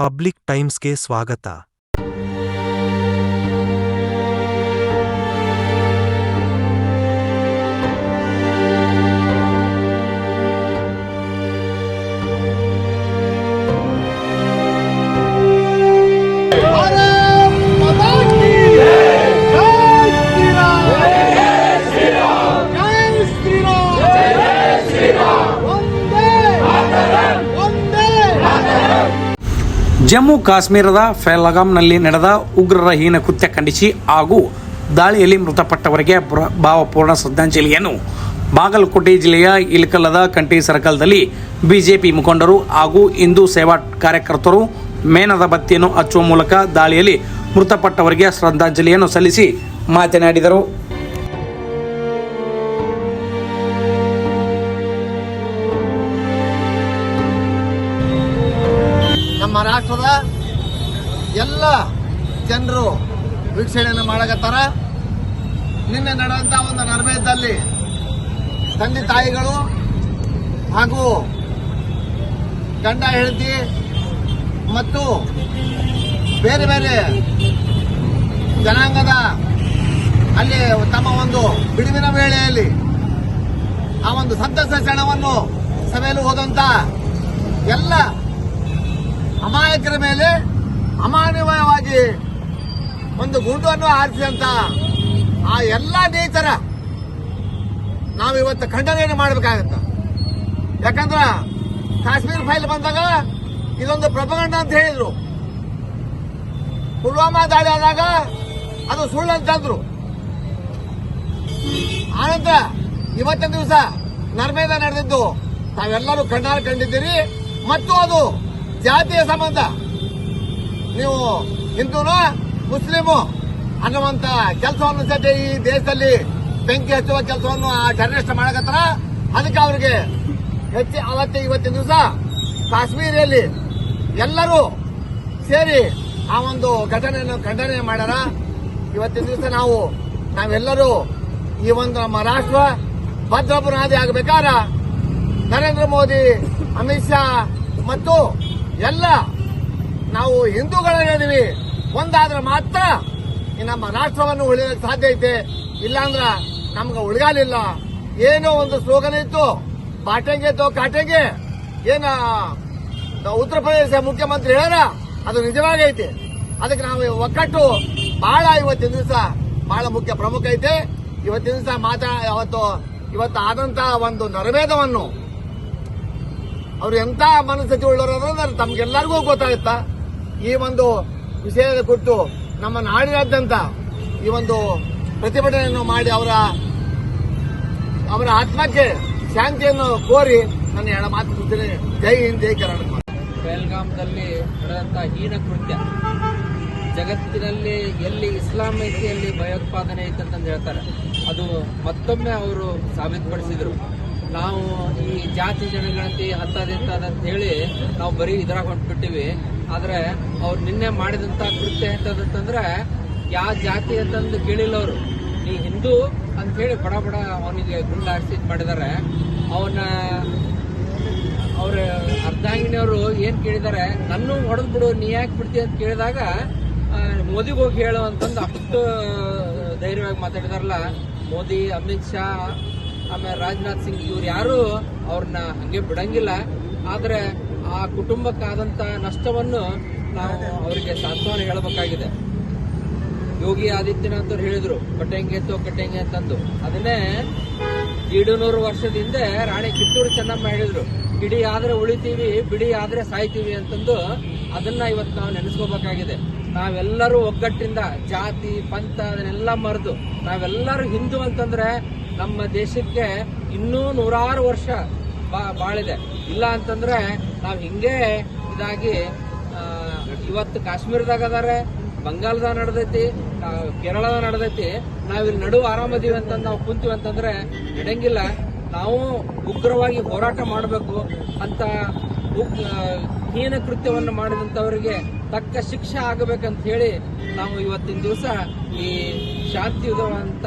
Public ಟೈಮ್ಸ್ಗೆ ಸ್ವಾಗತ ಜಮ್ಮು ಕಾಶ್ಮೀರದ ಫೆಲಗಾಂನಲ್ಲಿ ನಡೆದ ಉಗ್ರರ ಹೀನ ಕೃತ್ಯ ಖಂಡಿಸಿ ಹಾಗೂ ದಾಳಿಯಲ್ಲಿ ಮೃತಪಟ್ಟವರಿಗೆ ಭಾವಪೂರ್ಣ ಶ್ರದ್ಧಾಂಜಲಿಯನ್ನು ಬಾಗಲಕೋಟೆ ಜಿಲ್ಲೆಯ ಇಲಕಲ್ಲದ ಕಂಠಿ ಸರ್ಕಲ್ದಲ್ಲಿ ಬಿಜೆಪಿ ಮುಖಂಡರು ಹಾಗೂ ಹಿಂದೂ ಸೇವಾ ಕಾರ್ಯಕರ್ತರು ಮೇಣದ ಬತ್ತಿಯನ್ನು ಹಚ್ಚುವ ಮೂಲಕ ದಾಳಿಯಲ್ಲಿ ಮೃತಪಟ್ಟವರಿಗೆ ಶ್ರದ್ಧಾಂಜಲಿಯನ್ನು ಸಲ್ಲಿಸಿ ಮಾತನಾಡಿದರು. ರಾಷ್ಟ್ರದ ಎಲ್ಲ ಜನರು ವೀಕ್ಷಣೆಯನ್ನು ಮಾಡಕತ್ತಾರ. ನಿನ್ನೆ ನಡೆದಂತ ಒಂದು ನರ್ಮೇದಲ್ಲಿ ತಂದೆ ತಾಯಿಗಳು ಹಾಗೂ ಗಂಡ ಹೆಂಡತಿ ಮತ್ತು ಬೇರೆ ಬೇರೆ ಜನಾಂಗದ ಅಲ್ಲಿ ತಮ್ಮ ಒಂದು ಬಿಡುವಿನ ವೇಳೆಯಲ್ಲಿ ಆ ಒಂದು ಸಂತಸ ಕ್ಷಣವನ್ನು ಸಭೆಯಲ್ಲಿ ಹೋದಂತ ಎಲ್ಲ ಅಮಾಯಕರ ಮೇಲೆ ಅಮಾನವೀಯವಾಗಿ ಒಂದು ಗುಂಡನ್ನು ಹಾರಿಸಿದಂತ ಆ ಎಲ್ಲ ನೇತರ ನಾವು ಇವತ್ತು ಖಂಡನೆಯನ್ನು ಮಾಡಬೇಕಾಗತ್ತ. ಯಾಕಂದ್ರ ಕಾಶ್ಮೀರ್ ಫೈಲ್ ಬಂದಾಗ ಇದೊಂದು ಪ್ರಪಗಂಡ ಅಂತ ಹೇಳಿದ್ರು. ಪುಲ್ವಾಮಾ ದಾಳಿ ಆದಾಗ ಅದು ಸುಳ್ಳು ಅಂತಂದ್ರು ಆನಂತರ ಇವತ್ತಿನ ದಿವಸ ನರ್ಮೇದ ನಡೆದಿದ್ದು. ತಾವೆಲ್ಲರೂ ಕಣ್ಣಾರು ಕಂಡಿದ್ದೀರಿ. ಮತ್ತು ಅದು ಜಾತಿಯ ಸಂಬಂಧ. ನೀವು ಹಿಂದೂನು ಮುಸ್ಲಿಮು ಅನ್ನುವಂತ ಕೆಲಸವನ್ನು ಸದ್ಯ ಈ ದೇಶದಲ್ಲಿ ಬೆಂಕಿ ಹಚ್ಚುವ ಕೆಲಸವನ್ನು ಆ ಟೆರರಿಸ್ಟ್ ಮಾಡಕತ್ತಾರ. ಅದಕ್ಕೆ ಅವರಿಗೆ ಹೆಚ್ಚು ಅವತ್ತೆ ಇವತ್ತಿನ ದಿವಸ ಕಾಶ್ಮೀರಿಯಲ್ಲಿ ಎಲ್ಲರೂ ಸೇರಿ ಆ ಒಂದು ಘಟನೆಯನ್ನು ಖಂಡನೆ ಮಾಡ್ಯಾರ. ಇವತ್ತಿನ ದಿವಸ ನಾವು, ನಾವೆಲ್ಲರೂ ಈ ಒಂದು ನಮ್ಮ ರಾಷ್ಟ್ರ ಭದ್ರ ಬುನಾದಿ ಆಗಬೇಕಾದ ನರೇಂದ್ರ ಮೋದಿ, ಅಮಿತ್ ಶಾ ಮತ್ತು ಎಲ್ಲ ನಾವು ಹಿಂದೂಗಳಿದ್ದೀವಿ ಒಂದಾದ್ರೆ ಮಾತ್ರ ನಮ್ಮ ರಾಷ್ಟ್ರವನ್ನು ಉಳಿಯೋದಕ್ಕೆ ಸಾಧ್ಯ ಐತೆ. ಇಲ್ಲಾಂದ್ರ ನಮ್ಗೆ ಉಳಿಗಾಲಿಲ್ಲ. ಏನೋ ಒಂದು ಸ್ಲೋಗನ್ ಇತ್ತು. ಬಾಟೆಂಗೆ ತೋ ಕಾಟೆಂಗೆ. ಏನ ಉತ್ತರ ಪ್ರದೇಶ ಮುಖ್ಯಮಂತ್ರಿ ಹೇಳ, ಅದು ನಿಜವಾಗೈತೆ ಅದಕ್ಕೆ ನಾವು ಒಕ್ಕಟ್ಟು ಬಹಳ ಇವತ್ತಿನ ದಿವಸ ಬಹಳ ಮುಖ್ಯ ಪ್ರಮುಖ ಐತೆ. ಇವತ್ತಿನ ದಿವಸ ಮಾತಾ, ಅವತ್ತು, ಇವತ್ತು ಆದಂತ ಒಂದು ನರವೇದವನ್ನು ಅವ್ರು ಎಂತ ಮನಸ್ಥಿತಿ ಉಳ್ಳವರು ಅನ್ನೋದು ತಮ್ಗೆಲ್ಲರಿಗೂ ಗೊತ್ತಾಗುತ್ತಾ ಈ ಒಂದು ವಿಷಯದ ಕೊಟ್ಟು ನಮ್ಮ ನಾಡಿನಾದ್ಯಂತ ಈ ಒಂದು ಪ್ರತಿಭಟನೆಯನ್ನು ಮಾಡಿ ಅವರ ಅವರ ಆತ್ಮಕ್ಕೆ ಶಾಂತಿಯನ್ನು ಕೋರಿ ನನ್ನ ಎರಡು ಮಾತು ಮುಗಿಸ್ತೇನೆ ಜೈ ಹಿಂದ್, ಜೈ ಕರ್ನಾಟಕ. ಬೆಲ್ಗಾಂದಲ್ಲಿ ನಡೆದಂತ ಹೀನ ಕೃತ್ಯ. ಜಗತ್ತಿನಲ್ಲಿ ಎಲ್ಲಿ ಇಸ್ಲಾಂ ಐತಿ, ಅಲ್ಲಿ ಭಯೋತ್ಪಾದನೆ ಐತೆ ಅಂತಂದು ಹೇಳ್ತಾರೆ. ಅದು ಮತ್ತೊಮ್ಮೆ ಅವರು ಸಾಬೀತುಪಡಿಸಿದ್ರು. ನಾವು ಈ ಜಾತಿ ಜನಗಣತಿ ಹತ್ತದಿಂತದ ಅಂತ ಹೇಳಿ ನಾವು ಬರೀ ಇದ್ರಾಗ ಹೊಂಟ್ಬಿಟ್ಟಿವಿ. ಆದ್ರೆ ಅವ್ರು ನಿನ್ನೆ ಮಾಡಿದಂತ ಕೃತ್ಯ ಎಂತದಂತಂದ್ರೆ ಯಾವ ಜಾತಿ ಅಂತಂದು ಕೇಳಿಲ್ಲ ಅವರು ನೀ ಹಿಂದೂ ಅಂತ ಹೇಳಿ ಬಡ ಬಡ ಅವನಿಗೆ ಗುಂಡು ಹಾರಿಸಿ ಇದ್ ಮಾಡಿದ್ದಾರೆ ಅವನ ಅವ್ರ ಅರ್ಧಾಂಗಿನಿಯವರು ಏನ್ ಕೇಳಿದ್ದಾರೆ ನನ್ನೂ ಹೊಡೆದು ಬಿಡು, ನೀ ಯಾಕೆ ಬಿಡ್ತಿ? ಅಂತ ಕೇಳಿದಾಗ ಮೋದಿಗೋಗಿ ಹೇಳು ಅಂತಂದು ಅಷ್ಟು ಧೈರ್ಯವಾಗಿ ಮಾತಾಡಿದಾರಲ್ಲ. ಮೋದಿ, ಅಮಿತ್ ಶಾ ಆಮೇಲೆ ರಾಜನಾಥ್ ಸಿಂಗ್ ಇವ್ರು ಯಾರು ಅವ್ರನ್ನ ಹಂಗೆ ಬಿಡಂಗಿಲ್ಲ. ಆದ್ರೆ ಆ ಕುಟುಂಬಕ್ಕಾದಂತ ನಷ್ಟವನ್ನು ನಾವು ಅವರಿಗೆ ಸಾಂತ್ವನ ಹೇಳಬೇಕಾಗಿದೆ. ಯೋಗಿ ಆದಿತ್ಯನಾಥ್ ಅವ್ರು ಹೇಳಿದ್ರು, ಕಟ್ಟೆಂಗೆ ತೋ, ಕಟ್ಟೆಂಗೆ ಅಂತಂದು. ಅದನ್ನೇ ನೂರು ವರ್ಷದ ಹಿಂದೆ ರಾಣಿ ಕಿತ್ತೂರು ಚೆನ್ನಮ್ಮ ಹೇಳಿದ್ರು, ಕಿಡಿ ಆದ್ರೆ ಉಳಿತೀವಿ, ಬಿಡಿ ಆದ್ರೆ ಸಾಯ್ತೀವಿ ಅಂತಂದು ಅದನ್ನ ಇವತ್ತು ನಾವು ನೆನೆಸ್ಕೋಬೇಕಾಗಿದೆ. ನಾವೆಲ್ಲರೂ ಒಗ್ಗಟ್ಟಿಂದ ಜಾತಿ, ಪಂಥ, ಅದನ್ನೆಲ್ಲ ಮರೆದು ನಾವೆಲ್ಲರೂ ಹಿಂದೂ ಅಂತಂದ್ರೆ ನಮ್ಮ ದೇಶಕ್ಕೆ ಇನ್ನೂ ನೂರಾರು ವರ್ಷ ಬಾಳಿದೆ. ಇಲ್ಲ ಅಂತಂದ್ರೆ ನಾವು ಹಿಂಗೆ ಇದಾಗಿ ಇವತ್ತು ಕಾಶ್ಮೀರದಾಗ ಅದಾರೆ ಬಂಗಾಳದಾಗ ನಡೆದೈತಿ ಕೇರಳದ ನಡೆದೈತಿ. ನಾವಿಲ್ಲಿ ನಡು ಆರಾಮದೀವಿ ಅಂತ ನಾವು ಕುಂತೀವಿ ಅಂತಂದ್ರೆ ನಡೆಯಂಗಿಲ್ಲ ನಾವು ಉಗ್ರವಾಗಿ ಹೋರಾಟ ಮಾಡಬೇಕು ಅಂತ ಹೀನ ಕೃತ್ಯವನ್ನು ಮಾಡಿದಂಥವರಿಗೆ ತಕ್ಕ ಶಿಕ್ಷೆ ಆಗಬೇಕಂತ ಹೇಳಿ ನಾವು ಇವತ್ತಿನ ದಿವಸ ಈ ಶಾಂತಿಯುತವಂತ